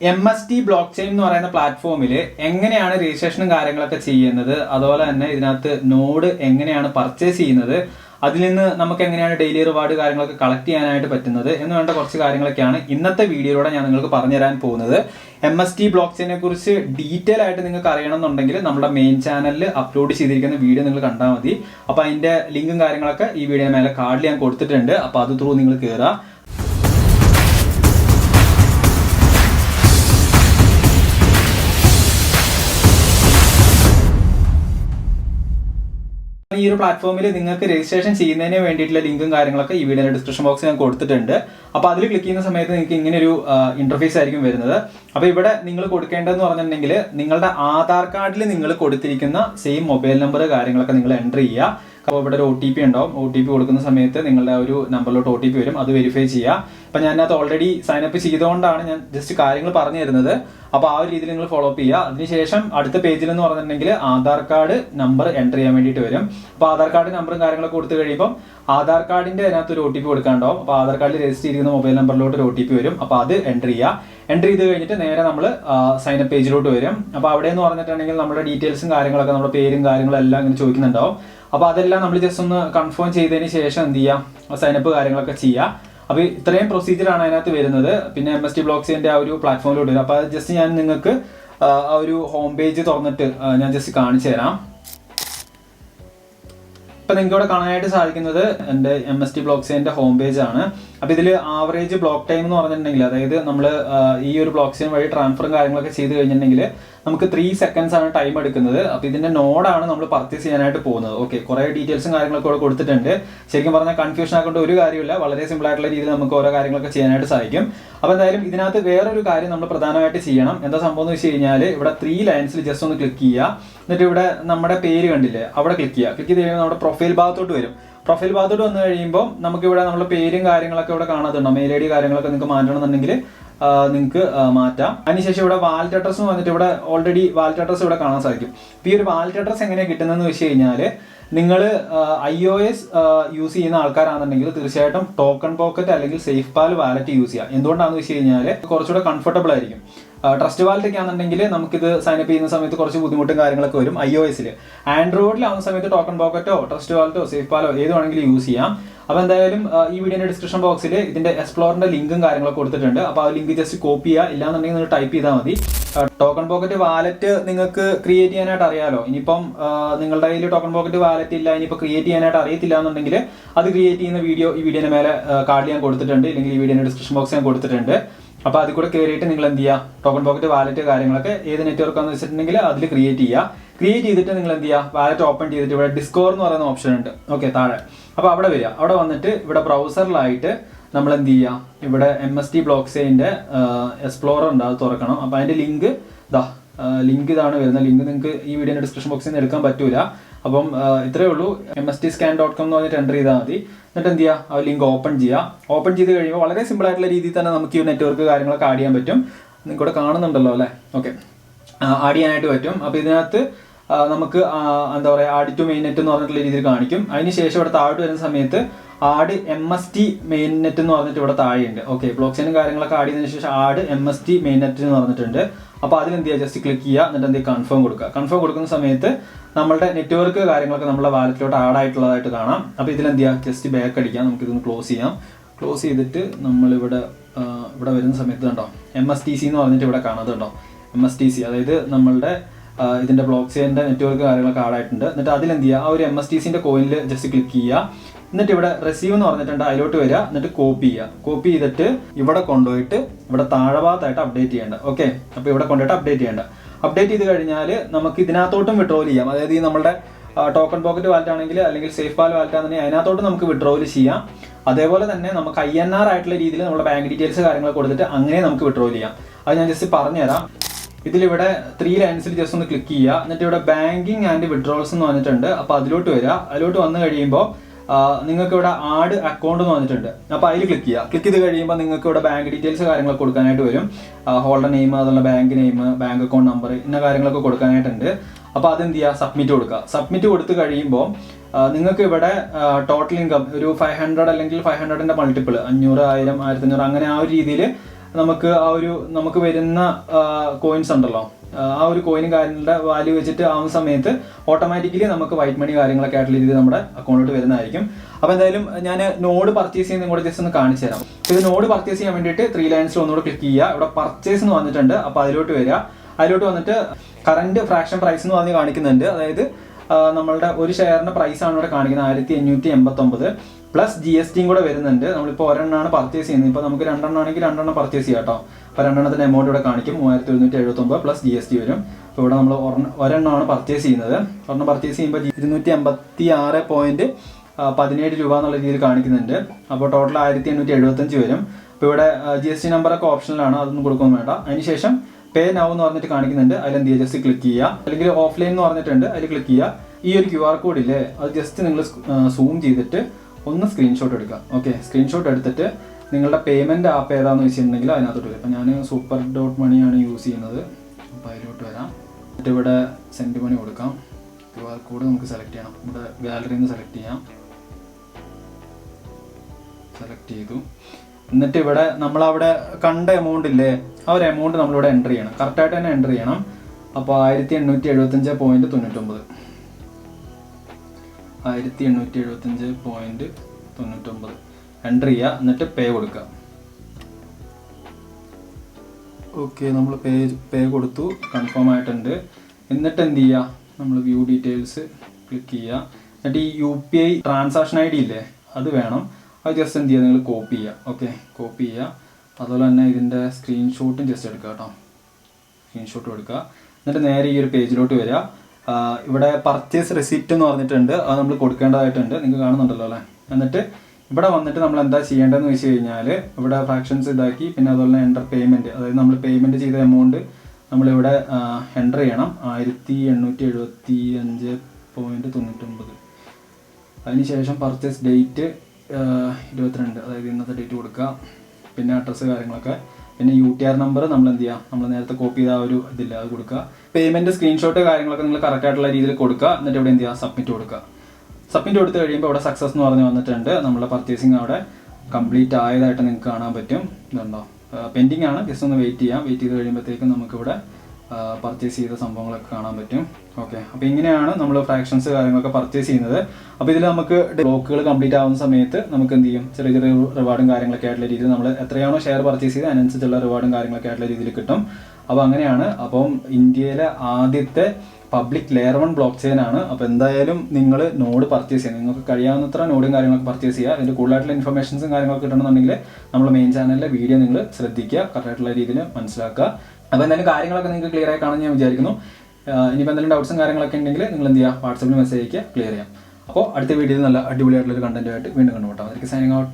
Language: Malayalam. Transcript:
M S T blockchain എന്ന് പറയുന്ന പ്ലാറ്റ്ഫോമിൽ എങ്ങനെയാണ് രജിസ്ട്രേഷനും കാര്യങ്ങളൊക്കെ ചെയ്യുന്നത്? അതുപോലെ തന്നെ ഇതിനകത്ത് നോഡ് എങ്ങനെയാണ് പർച്ചേസ് ചെയ്യുന്നത്? അതിൽ നിന്ന് നമുക്ക് എങ്ങനെയാണ് ഡെയിലി റിവാർഡ് കാര്യങ്ങളൊക്കെ കളക്ട് ചെയ്യാനായിട്ട് പറ്റുന്നത്? എന്ന് വേണ്ട കുറച്ച് കാര്യങ്ങളൊക്കെയാണ് ഇന്നത്തെ വീഡിയോയിലൂടെ ഞാൻ നിങ്ങൾക്ക് പറഞ്ഞു തരാൻ പോകുന്നത്. എം എസ് ടി ബ്ലോക്ക് ചെയിനെ കുറിച്ച് ഡീറ്റെയിൽ ആയിട്ട് നിങ്ങൾക്ക് അറിയണമെന്നുണ്ടെങ്കിൽ നമ്മുടെ മെയിൻ ചാനലിൽ അപ്ലോഡ് ചെയ്തിരിക്കുന്ന വീഡിയോ നിങ്ങൾ കണ്ടാൽ മതി. അപ്പോൾ അതിന്റെ ലിങ്കും കാര്യങ്ങളൊക്കെ ഈ വീഡിയോ മേലെ കാർഡിൽ ഞാൻ കൊടുത്തിട്ടുണ്ട്. അപ്പോൾ അത് ത്രൂ നിങ്ങൾ കയറുക ഈ ഒരു പ്ലാറ്റ്ഫോമിൽ നിങ്ങൾക്ക് രജിസ്ട്രേഷൻ ചെയ്യുന്നതിന് വേണ്ടിയിട്ടുള്ള ലിങ്കും കാര്യങ്ങളൊക്കെ ഈ വീഡിയോയുടെ ഡിസ്ക്രിപ്ഷൻ ബോക്സിൽ ഞാൻ കൊടുത്തിട്ടുണ്ട്. അപ്പോൾ അതിൽ ക്ലിക്ക് ചെയ്യുന്ന സമയത്ത് നിങ്ങൾക്ക് ഇങ്ങനെ ഒരു ഇന്റർഫേസ് ആയിരിക്കും വരുന്നത്. അപ്പോൾ ഇവിടെ നിങ്ങൾ കൊടുക്കേണ്ടതെന്ന് പറഞ്ഞിട്ടുണ്ടെങ്കിൽ നിങ്ങളുടെ ആധാർ കാർഡിൽ നിങ്ങൾ കൊടുത്തിരിക്കുന്ന സെയിം മൊബൈൽ നമ്പർ കാര്യങ്ങളൊക്കെ നിങ്ങൾ എന്റർ ചെയ്യുക. അപ്പോൾ ഇവിടെ ഒരു ഒ ടി പി ഉണ്ടാവും. ഒ ടി പി കൊടുക്കുന്ന സമയത്ത് നിങ്ങളുടെ ഒരു നമ്പറിലോട്ട് ഒ ടി പി വരും. അത് വെരിഫൈ ചെയ്യുക. അപ്പം ഞാനത് ഓൾറെഡി സൈനപ്പ് ചെയ്തുകൊണ്ടാണ് ഞാൻ ജസ്റ്റ് കാര്യങ്ങൾ പറഞ്ഞു തരുന്നത്. അപ്പോൾ ആ ഒരു രീതിയിൽ നിങ്ങൾ ഫോളോ അപ്പ് ചെയ്യുക. അതിനുശേഷം അടുത്ത പേജിൽ എന്ന് പറഞ്ഞിട്ടുണ്ടെങ്കിൽ ആധാർ കാർഡ് നമ്പർ എന്റർ ചെയ്യാൻ വേണ്ടിയിട്ട് വരും. അപ്പോൾ ആധാർ കാർഡ് നമ്പറും കാര്യങ്ങളൊക്കെ കൊടുത്തു കഴിയുമ്പോൾ ആധാർ കാർഡിന്റെ അതിനകത്ത് ഒരു ഒ ടി പി കൊടുക്കാണ്ടാവും അപ്പോൾ ആധാർ കാർഡിൽ രജിസ്റ്റർ ചെയ്തിരിക്കുന്ന മൊബൈൽ നമ്പറിലോട്ട് ഒരു ഒ ടി പി വരും. അപ്പോൾ അത് എന്റർ ചെയ്യുക. എന്റർ ചെയ്ത് കഴിഞ്ഞിട്ട് നേരെ നമ്മൾ സൈൻ അപ്പ് പേജിലോട്ട് വരും. അപ്പോൾ അവിടെ എന്ന് പറഞ്ഞിട്ടുണ്ടെങ്കിൽ നമ്മുടെ ഡീറ്റെയിൽസും കാര്യങ്ങളൊക്കെ നമ്മുടെ പേരും കാര്യങ്ങളും എല്ലാം ഇങ്ങനെ ചോദിക്കുന്നുണ്ടാവും. അപ്പോൾ അതെല്ലാം നമ്മൾ ജസ്റ്റ് ഒന്ന് കൺഫേം ചെയ്തതിന് ശേഷം എന്ത് ചെയ്യാം? സൈനപ്പ് കാര്യങ്ങളൊക്കെ ചെയ്യാം. അപ്പോൾ ഇത്രയും പ്രൊസീജിയറാണ് അതിനകത്ത് വരുന്നത്. പിന്നെ എം എസ് ടി ബ്ലോക്സിന്റെ ആ ഒരു പ്ലാറ്റ്ഫോമിലോട്ട് വരും അപ്പോൾ അത് ജസ്റ്റ് ഞാൻ നിങ്ങൾക്ക് ആ ഒരു ഹോം പേജ് തുറന്നിട്ട് ഞാൻ ജസ്റ്റ് കാണിച്ചു തരാം. ഇപ്പം നിങ്ങൾക്ക് ഇവിടെ കാണാനായിട്ട് സാധിക്കുന്നത് എന്റെ എം എസ് ടി ബ്ലോക്സിന്റെ ഹോം പേജ് ആണ് അപ്പൊ ഇതിൽ ആവറേജ് ബ്ലോക്ക് ടൈം എന്ന് പറഞ്ഞിട്ടുണ്ടെങ്കിൽ അതായത് നമ്മൾ ഈ ഒരു ബ്ലോക്ക് ചെയിൻ വഴി ട്രാൻസ്ഫറും കാര്യങ്ങളൊക്കെ ചെയ്ത് കഴിഞ്ഞിട്ടുണ്ടെങ്കിൽ നമുക്ക് ത്രീ സെക്കൻഡ്സ് ആണ് ടൈം എടുക്കുന്നത്. അപ്പൊ ഇതിന്റെ നോഡാണ് നമ്മൾ പർച്ചേസ് ചെയ്യാനായിട്ട് പോകുന്നത്. ഓക്കെ കുറെ ഡീറ്റെയിൽസും കാര്യങ്ങളൊക്കെ ഇവിടെ കൊടുത്തിട്ടുണ്ട്. ശരിക്കും പറഞ്ഞാൽ കൺഫ്യൂഷൻ ആക്കേണ്ട ഒരു കാര്യമില്ല. വളരെ സിമ്പിൾ ആയിട്ടുള്ള രീതിയിൽ നമുക്ക് ഓരോ കാര്യങ്ങളൊക്കെ ചെയ്യാനായിട്ട് സാധിക്കും. അപ്പൊ എന്തായാലും ഇതിനകത്ത് വേറൊരു കാര്യം നമ്മൾ പ്രധാനമായിട്ട് ചെയ്യണം. എന്താ സംഭവം എന്ന് വെച്ച് കഴിഞ്ഞാൽ ഇവിടെ ത്രീ ലൈൻസിൽ ജസ്റ്റ് ഒന്ന് ക്ലിക്ക് ചെയ്യുക. എന്നിട്ട് ഇവിടെ നമ്മുടെ പേര് കണ്ടില്ലേ? അവിടെ ക്ലിക്ക് ചെയ്യുക. ക്ലിക്ക് ചെയ്ത് കഴിയുമ്പോൾ നമ്മുടെ പ്രൊഫൈൽ ഭാഗത്തോട്ട് വരും. പ്രൊഫൈൽ ഭാഗത്തോട്ട് വന്നു കഴിയുമ്പോൾ നമുക്ക് ഇവിടെ നമ്മുടെ പേരും കാര്യങ്ങളൊക്കെ ഇവിടെ കാണാത്തുണ്ടോ? മെയിൽ ഐ ഡി കാര്യങ്ങളൊക്കെ നിങ്ങൾക്ക് മാറ്റണമെന്നുണ്ടെങ്കിൽ നിങ്ങൾക്ക് മാറ്റാം. അതിനുശേഷം ഇവിടെ വാലറ്റ് അഡ്രസ്സ് വന്നിട്ട് ഇവിടെ ഓൾറെഡി വാലറ്റ് അഡ്രസ് ഇവിടെ കാണാൻ സാധിക്കും. ഇപ്പോൾ ഈ ഒരു വാലറ്റ് അഡ്രസ്സ് എങ്ങനെയാണ് കിട്ടുന്നതെന്ന് വെച്ച് കഴിഞ്ഞാൽ നിങ്ങൾ ഐ ഒ എസ് യൂസ് ചെയ്യുന്ന ആൾക്കാരാണെന്നുണ്ടെങ്കിൽ തീർച്ചയായിട്ടും ടോക്കൺ പോക്കറ്റ് അല്ലെങ്കിൽ സേഫ് പാൽ വാലറ്റ് യൂസ് ചെയ്യാം. എന്തുകൊണ്ടാണെന്ന് വെച്ച് കഴിഞ്ഞാൽ കുറച്ചുകൂടെ കംഫർട്ടബിൾ ആയിരിക്കും. ട്രസ്റ്റ് വാലറ്റ് ഒക്കെ ആണെന്നുണ്ടെങ്കിൽ നമുക്കിത് സൈൻ അപ്പ് ചെയ്യുന്ന സമയത്ത് കുറച്ച് ബുദ്ധിമുട്ടും കാര്യങ്ങളൊക്കെ വരും ഐ ഒ എസിൽ ആൻഡ്രോയിഡിലാവുന്ന സമയത്ത് ടോക്കൺ പോക്കറ്റോ ട്രസ്റ്റ് വാലറ്റോ സേഫ് പാലോ ഏത് വേണമെങ്കിലും യൂസ് ചെയ്യാം. അപ്പോൾ എന്തായാലും ഈ വീഡിയോയുടെ ഡിസ്ക്രിപ്ഷൻ ബോക്സിൽ ഇതിന്റെ എക്സ്പ്ലോറിന്റെ ലിങ്കും കാര്യങ്ങളൊക്കെ കൊടുത്തിട്ടുണ്ട്. അപ്പോൾ ആ ലിങ്ക് ജസ്റ്റ് കോപ്പി ചെയ്യുക. ഇല്ലാന്നുണ്ടെങ്കിൽ നിങ്ങൾ ടൈപ്പ് ചെയ്താൽ മതി. ടോക്കൺ പോക്കറ്റ് വാലറ്റ് നിങ്ങൾക്ക് ക്രിയേറ്റ് ചെയ്യാനായിട്ട് അറിയാലോ. ഇനിയിപ്പം നിങ്ങളുടെ കയ്യിൽ ടോക്കൺ പോക്കറ്റ് വാലറ്റ് ഇല്ല ഇനിയിപ്പോൾ ക്രിയേറ്റ് ചെയ്യാനായിട്ട് അറിയത്തില്ല എന്നുണ്ടെങ്കിൽ അത് ക്രിയേറ്റ് ചെയ്യുന്ന വീഡിയോ ഈ വീഡിയോയുടെ മേലെ കാർഡ് ഞാൻ കൊടുത്തിട്ടുണ്ട്. ഇല്ലെങ്കിൽ ഈ വീഡിയോയുടെ ഡിസ്ക്രിപ്ഷൻ ബോക്സ് ഞാൻ കൊടുത്തിട്ടുണ്ട്. അപ്പോൾ അതിൽ കൂടെ കയറിയിട്ട് നിങ്ങൾ എന്ത് ചെയ്യുക ടോക്കൺ പോക്കറ്റ് വാലറ്റ് കാര്യങ്ങളൊക്കെ ഏത് നെറ്റ്വർക്ക് ആണെന്ന് വെച്ചിട്ടുണ്ടെങ്കിൽ അതിൽ ക്രിയേറ്റ് ചെയ്യുക ക്രിയേറ്റ് ചെയ്തിട്ട് നിങ്ങൾ എന്ത് ചെയ്യുക വാലറ്റ് ഓപ്പൺ ചെയ്തിട്ട് ഇവിടെ ഡിസ്കോർ എന്ന് പറയുന്ന ഓപ്ഷൻ ഉണ്ട്. ഓക്കെ താഴെ. അപ്പോൾ അവിടെ വരിക. അവിടെ വന്നിട്ട് ഇവിടെ ബ്രൗസറിലായിട്ട് നമ്മൾ എന്ത് ചെയ്യുക ഇവിടെ എം എസ് ടി ബ്ലോക്സൈന്റെ എക്സ്പ്ലോറർ ഉണ്ട്. അത് തുറക്കണം. അപ്പോൾ അതിന്റെ ലിങ്ക് ദാ ലിങ്ക് ഇതാണ് വരുന്നത്. ലിങ്ക് നിങ്ങൾക്ക് ഈ വീഡിയോയുടെ ഡിസ്ക്രിപ്ഷൻ ബോക്സിൽ നിന്ന് എടുക്കാൻ പറ്റൂല. അപ്പം ഇത്രയേ ഉള്ളൂ. M S T scan dot com എന്ന് പറഞ്ഞിട്ട് എന്റർ ചെയ്താൽ മതി. എന്നിട്ട് എന്ത് ചെയ്യുക? ആ ലിങ്ക് ഓപ്പൺ ചെയ്യുക. ഓപ്പൺ ചെയ്ത് കഴിയുമ്പോൾ വളരെ സിമ്പിൾ ആയിട്ടുള്ള രീതിയിൽ തന്നെ നമുക്ക് ഈ നെറ്റ്വർക്ക് കാര്യങ്ങളൊക്കെ ആഡ് ചെയ്യാൻ പറ്റും. നിങ്ങൾക്ക് ഇവിടെ കാണുന്നുണ്ടല്ലോ അല്ലേ? ഓക്കെ ആഡ് ചെയ്യാനായിട്ട് പറ്റും. അപ്പോൾ ഇതിനകത്ത് നമുക്ക് എന്താ പറയുക ആഡ് ടു മെയിൻ നെറ്റ് എന്ന് പറഞ്ഞിട്ടുള്ള രീതിയിൽ കാണിക്കും. അതിന് ശേഷം ഇവിടെ താഴോട്ട് വരുന്ന സമയത്ത് add M S T mainnet എന്ന് പറഞ്ഞിട്ട് ഇവിടെ താഴെയുണ്ട്. ഓക്കെ ബ്ലോക്ക് ചെയിനും കാര്യങ്ങളൊക്കെ ആഡ് ചെയ്തതിനു ശേഷം add M S T mainnet എന്ന് പറഞ്ഞിട്ടുണ്ട്. അപ്പോൾ അതിൽ എന്ത് ചെയ്യുക ജസ്റ്റ് ക്ലിക്ക് ചെയ്യുക എന്നിട്ട് എന്ത് കൺഫേം കൊടുക്കുക. കൺഫേം കൊടുക്കുന്ന സമയത്ത് നമ്മളുടെ നെറ്റ്വർക്ക് കാര്യങ്ങളൊക്കെ നമ്മുടെ വാലറ്റിലോട്ട് ആഡ് ആയിട്ടുള്ളതായിട്ട് കാണാം. അപ്പോൾ ഇതിൽ എന്ത് ചെയ്യുക ജസ്റ്റ് ബാക്ക് അടിക്കാം നമുക്കിതൊന്ന് ക്ലോസ് ചെയ്യാം. ക്ലോസ് ചെയ്തിട്ട് നമ്മളിവിടെ ഇവിടെ വരുന്ന സമയത്ത് കണ്ടോ? എം എസ് ടി സി എന്ന് പറഞ്ഞിട്ട് ഇവിടെ കാണാതെ കണ്ടോ? എം എസ് ടി സി അതായത് നമ്മളുടെ ഇതിന്റെ ബ്ലോക്ക് ചെയിന്റെ നെറ്റ്വർക്ക് കാര്യങ്ങളൊക്കെ ആഡായിട്ടുണ്ട് എന്നിട്ട് അതിൽ എന്ത് ചെയ്യുക ആ ഒരു എം എസ് ടി സിന്റെ കോയിനിൽ ജസ്റ്റ് ക്ലിക്ക് ചെയ്യുക എന്നിട്ട് ഇവിടെ റിസീവ് എന്ന് പറഞ്ഞിട്ടുണ്ട് അതിലോട്ട് വരിക. എന്നിട്ട് കോപ്പി ചെയ്യുക കോപ്പി ചെയ്തിട്ട് ഇവിടെ കൊണ്ടുപോയിട്ട് ഇവിടെ താഴെ ഭാഗത്തായിട്ട് അപ്ഡേറ്റ് ചെയ്യേണ്ട. ഓക്കെ അപ്പോൾ ഇവിടെ കൊണ്ടുപോയിട്ട് അപ്ഡേറ്റ് ചെയ്യേണ്ട. അപ്ഡേറ്റ് ചെയ്ത് കഴിഞ്ഞാൽ നമുക്ക് ഇതിനകത്തോട്ടും വിഡ്രോൽ ചെയ്യാം. അതായത് ഈ നമ്മുടെ ടോക്കൺ പോക്കറ്റ് വാലറ്റ് ആണെങ്കിൽ അല്ലെങ്കിൽ സേഫ് പാൽ വാലറ്റ് ആണെങ്കിൽ അതിനകത്തോട്ട് നമുക്ക് വിഡ്രോവൽ ചെയ്യാം. അതേപോലെ തന്നെ നമുക്ക് ഐ എൻ ആർ ആയിട്ടുള്ള രീതിയിൽ നമ്മുടെ ബാങ്ക് ഡീറ്റെയിൽസ് കാര്യങ്ങൾ കൊടുത്തിട്ട് അങ്ങനെ നമുക്ക് വിഡ്രോവൽ ചെയ്യാം. അത് ഞാൻ ജസ്റ്റ് പറഞ്ഞുതരാം. ഇതിലിവിടെ ത്രീ ലൈൻസിൽ ജസ്റ്റ് ഒന്ന് ക്ലിക്ക് ചെയ്യുക. എന്നിട്ട് ഇവിടെ ബാങ്കിങ് ആൻഡ് വിഡ്രോൾസ് എന്ന് വന്നിട്ടുണ്ട് അപ്പോൾ അതിലോട്ട് വരിക. അതിലോട്ട് വന്നു കഴിയുമ്പോൾ നിങ്ങൾക്ക് ഇവിടെ ആഡ് അക്കൗണ്ട് എന്ന് വന്നിട്ടുണ്ട് അപ്പോൾ അതിൽ ക്ലിക്ക് ചെയ്യുക. ക്ലിക്ക് ചെയ്ത് കഴിയുമ്പോൾ നിങ്ങൾക്ക് ഇവിടെ ബാങ്ക് ഡീറ്റെയിൽസ് കാര്യങ്ങളൊക്കെ കൊടുക്കാനായിട്ട് വരും. ഹോൾഡർ നെയിം അതുള്ള bank name bank account number ഇന്ന കാര്യങ്ങളൊക്കെ കൊടുക്കാനായിട്ടുണ്ട്. അപ്പോൾ അതെന്ത് ചെയ്യുക? സബ്മിറ്റ് കൊടുക്കുക. സബ്മിറ്റ് കൊടുത്തു കഴിയുമ്പോൾ നിങ്ങൾക്ക് ഇവിടെ ടോട്ടൽ ഇൻകം ഒരു ഫൈവ് ഹൺഡ്രഡ് അല്ലെങ്കിൽ ഫൈവ് ഹൺഡ്രഡിന്റെ മൾട്ടിപ്പിൾ അഞ്ഞൂറ് ആയിരം ആയിരത്തി അഞ്ഞൂറ് അങ്ങനെ ആ ഒരു രീതിയിൽ നമുക്ക് ആ ഒരു നമുക്ക് വരുന്ന കോയിൻസ് ഉണ്ടല്ലോ. ആ, ഒരു കോയിനും കാര്യങ്ങളുടെ വാല്യൂ വെച്ചിട്ട് ആവുന്ന സമയത്ത് ഓട്ടോമാറ്റിക്കലി നമുക്ക് വൈറ്റ് മണി കാര്യങ്ങളൊക്കെ ആയിട്ടുള്ള രീതിയിൽ നമ്മുടെ അക്കൗണ്ടിലോട്ട് വരുന്നതായിരിക്കും. അപ്പോൾ എന്തായാലും ഞാൻ നോഡ് പർച്ചേസ് ചെയ്യുന്ന കൂടെ ജസ്റ്റ് ഒന്ന് കാണിച്ചു തരാം. ഇത് നോഡ് പർച്ചേസ് ചെയ്യാൻ വേണ്ടിയിട്ട് ത്രീ ലൈൻസിൽ ഒന്നുകൂടെ ക്ലിക്ക് ചെയ്യുക. ഇവിടെ പർച്ചേസ് എന്ന് വന്നിട്ടുണ്ട്. അപ്പോൾ അതിലോട്ട് വരിക. അതിലോട്ട് വന്നിട്ട് കറന്റ് ഫ്രാക്ഷൻ പ്രൈസ് എന്ന് പറഞ്ഞ് കാണിക്കുന്നുണ്ട്. അതായത് നമ്മളുടെ ഒരു ഷെയറിന്റെ പ്രൈസ് ആണ് ഇവിടെ കാണിക്കുന്നത് ആയിരത്തി അഞ്ഞൂറ്റി എൺപത്തി ഒമ്പത് പ്ലസ് ജി എസ് ടിയും കൂടെ വരുന്നുണ്ട്. നമ്മളിപ്പോൾ ഒരെണ്ണമാണ് പർച്ചേസ് ചെയ്യുന്നത്. ഇപ്പോൾ നമുക്ക് രണ്ടെണ്ണം ആണെങ്കിൽ രണ്ടെണ്ണം പർച്ചേസ് ചെയ്യാം കേട്ടോ. അപ്പോൾ രണ്ടെണ്ണത്തിന്റെ എമൗണ്ട് ഇവിടെ കാണിക്കും. മൂവായിരത്തി ഒരുന്നൂറ്റി എഴുപത്തി ഒമ്പത് പ്ലസ് ജി എസ് ടി വരും. അപ്പോൾ ഇവിടെ നമ്മൾ ഒരെണ്ണമാണ് പർച്ചേസ് ചെയ്യുന്നത്. ഒരെണ്ണം പർച്ചേസ് ചെയ്യുമ്പോൾ ഇരുന്നൂറ്റി എൺപത്തി ആറ് പോയിന്റ് പതിനേഴ് രൂപ എന്നുള്ള രീതിയിൽ കാണിക്കുന്നുണ്ട്. അപ്പോൾ ടോട്ടൽ ആയിരത്തി എണ്ണൂറ്റി എഴുപത്തഞ്ച് വരും അപ്പോൾ ഇവിടെ ജി എസ് ടി നമ്പറൊക്കെ ഓപ്ഷനിലാണ് അതൊന്നും കൊടുക്കൊന്നും വേണ്ട. അതിനുശേഷം പേ നൗ എന്ന് പറഞ്ഞിട്ട് കാണിക്കുന്നുണ്ട്. അതിൽ എന്ത് ചെയ്യുക? ജസ്റ്റ് ക്ലിക്ക് ചെയ്യുക. അല്ലെങ്കിൽ ഓഫ്ലൈൻ എന്ന് പറഞ്ഞിട്ടുണ്ട്. അതിൽ ക്ലിക്ക് ചെയ്യുക. ഈ ഒരു ക്യു ആർ കോഡ് ഇല്ലേ? അത് ജസ്റ്റ് നിങ്ങൾ സൂം ചെയ്തിട്ട് ഒന്ന് സ്ക്രീൻഷോട്ട് എടുക്കുക. ഓക്കെ സ്ക്രീൻഷോട്ട് എടുത്തിട്ട് നിങ്ങളുടെ പേയ്മെന്റ് ആപ്പ് ഏതാണെന്ന് വെച്ചിട്ടുണ്ടെങ്കിൽ അതിനകത്തോട്ട് വരും. അപ്പോൾ ഞാൻ സൂപ്പർ ഡോട്ട് മണിയാണ് യൂസ് ചെയ്യുന്നത്. അപ്പോൾ അതിലോട്ട് വരാം. എന്നിട്ട് ഇവിടെ സെൻഡ് മണി കൊടുക്കാം. ക്യു ആർ കോഡ് നമുക്ക് സെലക്ട് ചെയ്യണം. ഇവിടെ ഗാലറിയിൽ നിന്ന് സെലക്ട് ചെയ്യാം. സെലക്ട് ചെയ്തു. എന്നിട്ട് ഇവിടെ നമ്മൾ അവിടെ കണ്ട എമൗണ്ട് ഇല്ലേ? ആ ഒരു എമൗണ്ട് നമ്മളിവിടെ എന്റർ ചെയ്യണം. കറക്റ്റായിട്ട് തന്നെ എന്റർ ചെയ്യണം. അപ്പോൾ ആയിരത്തി എണ്ണൂറ്റി എഴുപത്തഞ്ച് പോയിന്റ് തൊണ്ണൂറ്റൊമ്പത്. ആയിരത്തി എണ്ണൂറ്റി എഴുപത്തഞ്ച് പോയിന്റ് തൊണ്ണൂറ്റൊമ്പത്. എന്റർ ചെയ്യുക എന്നിട്ട് പേ കൊടുക്കുക. ഓക്കെ നമ്മൾ പേ പേ കൊടുത്തു. കൺഫേം ആയിട്ടുണ്ട്. എന്നിട്ട് എന്ത് ചെയ്യുക? നമ്മൾ വ്യൂ ഡീറ്റെയിൽസ് ക്ലിക്ക് ചെയ്യുക. എന്നിട്ട് ഈ U P I transaction I D ഇല്ലേ? അത് വേണം. അത് ജസ്റ്റ് എന്ത് ചെയ്യുക? നിങ്ങൾ കോപ്പി ചെയ്യുക. ഓക്കെ കോപ്പി ചെയ്യുക. അതുപോലെ തന്നെ ഇതിന്റെ സ്ക്രീൻഷോട്ടും ജസ്റ്റ് എടുക്കുക കേട്ടോ. സ്ക്രീൻഷോട്ടും എടുക്കുക. എന്നിട്ട് നേരെ ഈ ഒരു പേജിലോട്ട് വരിക. ഇവിടെ പർച്ചേസ് റെസിപ്റ്റ് എന്ന് പറഞ്ഞിട്ടുണ്ട്. അത് നമ്മൾ കൊടുക്കേണ്ടതായിട്ടുണ്ട്. നിങ്ങൾക്ക് കാണുന്നുണ്ടല്ലോ അല്ലേ? എന്നിട്ട് ഇവിടെ വന്നിട്ട് നമ്മൾ എന്താ ചെയ്യേണ്ടതെന്ന് വെച്ച് കഴിഞ്ഞാൽ ഇവിടെ ഫ്രാക്ഷൻസ് ഇതാക്കി. പിന്നെ അതുപോലെ തന്നെ എന്റർ പേയ്മെന്റ് അതായത് നമ്മൾ പേയ്മെന്റ് ചെയ്ത എമൗണ്ട് നമ്മളിവിടെ എന്റർ ചെയ്യണം ആയിരത്തി എണ്ണൂറ്റി എഴുപത്തി അഞ്ച് പോയിന്റ് തൊണ്ണൂറ്റൊമ്പത് അതിനുശേഷം പർച്ചേസ് ഡേറ്റ് ഇരുപത്തിരണ്ട് അതായത് ഇന്നത്തെ ഡേറ്റ് കൊടുക്കുക. പിന്നെ അഡ്രസ്സ് കാര്യങ്ങളൊക്കെ. പിന്നെ യു ടി ആർ നമ്പർ നമ്മൾ എന്ത് ചെയ്യുക? നമ്മൾ നേരത്തെ കോപ്പി ചെയ്ത ആ ഒരു ഇതില്ല അത് കൊടുക്കുക. പേയ്മെന്റ് സ്ക്രീൻഷോട്ട് കാര്യങ്ങളൊക്കെ നിങ്ങൾ കറക്റ്റ് ആയിട്ടുള്ള രീതിയിൽ കൊടുക്കുക. എന്നിട്ട് ഇവിടെ എന്ത് ചെയ്യുക? സബ്മിറ്റ് കൊടുക്കുക. സബ്മിറ്റ് കൊടുത്ത് കഴിയുമ്പോൾ ഇവിടെ സക്സസ് എന്ന് പറഞ്ഞ് വന്നിട്ടുണ്ട്. നമ്മുടെ പർച്ചേസിങ് അവിടെ കംപ്ലീറ്റ് ആയതായിട്ട് നിങ്ങൾക്ക് കാണാൻ പറ്റും. ഇതുണ്ടോ? പെൻഡിങ് ആണ്. ജസ്റ്റ് ഒന്ന് വെയിറ്റ് ചെയ്യാം. വെയിറ്റ് ചെയ്ത് കഴിയുമ്പോഴത്തേക്കും നമുക്കിവിടെ പർച്ചേസ് ചെയ്ത സംഭവങ്ങളൊക്കെ കാണാൻ പറ്റും. ഓക്കെ അപ്പോൾ ഇങ്ങനെയാണ് നമ്മൾ ഫ്രാക്ഷൻസ് കാര്യങ്ങളൊക്കെ പർച്ചേസ് ചെയ്യുന്നത്. അപ്പോൾ ഇതിൽ നമുക്ക് ബ്ലോക്കുകൾ കംപ്ലീറ്റ് ആവുന്ന സമയത്ത് നമുക്ക് എന്ത് ചെയ്യും? ചെറിയ ചെറിയ റിവാർഡും കാര്യങ്ങളൊക്കെ ആയിട്ടുള്ള രീതിയിൽ നമ്മൾ എത്രയാണോ ഷെയർ പർച്ചേസ് ചെയ്ത് അതിനനുസരിച്ചുള്ള റിവാർഡും കാര്യങ്ങളൊക്കെ ആയിട്ടുള്ള രീതിയിൽ കിട്ടും. അപ്പോൾ അങ്ങനെയാണ്. അപ്പം ഇന്ത്യയിലെ ആദ്യത്തെ public layer one blockchain ആണ്. അപ്പോൾ എന്തായാലും നിങ്ങൾ നോഡ് പർച്ചേസ് ചെയ്യുക. നിങ്ങൾക്ക് കഴിയാവുന്നത്ര നോഡും കാര്യങ്ങളൊക്കെ പർച്ചേസ് ചെയ്യുക. അതിന്റെ കൂടുതലായിട്ടുള്ള ഇൻഫർമേഷൻസും കാര്യങ്ങളൊക്കെ കിട്ടണമെന്നുണ്ടെങ്കിൽ നമ്മൾ മെയിൻ ചാനലിലെ വീഡിയോ നിങ്ങൾ ശ്രദ്ധിക്കുക. കറക്റ്റായിട്ടുള്ള രീതിയിൽ മനസ്സിലാക്കുക. അപ്പോൾ എന്തായാലും കാര്യങ്ങളൊക്കെ നിങ്ങൾക്ക് ക്ലിയർ ആയി കാണാൻ ഞാൻ വിചാരിക്കുന്നു. ഇനിയിപ്പോൾ എന്തെങ്കിലും ഡൗട്ട്സും കാര്യങ്ങളൊക്കെ ഉണ്ടെങ്കിൽ നിങ്ങൾ എന്ത് ചെയ്യുക? വാട്സപ്പിൽ മെസ്സേജ് അയക്കുക ക്ലിയർ ചെയ്യാം അപ്പോൾ അടുത്ത വീഡിയോയിൽ നല്ല അടിപൊളിയായിട്ടുള്ള ഒരു കണ്ടന്റുമായിട്ട് വീണ്ടും കണ്ടുമുട്ടാം അതിലേക്ക് സൈനിങ് ഔട്ട്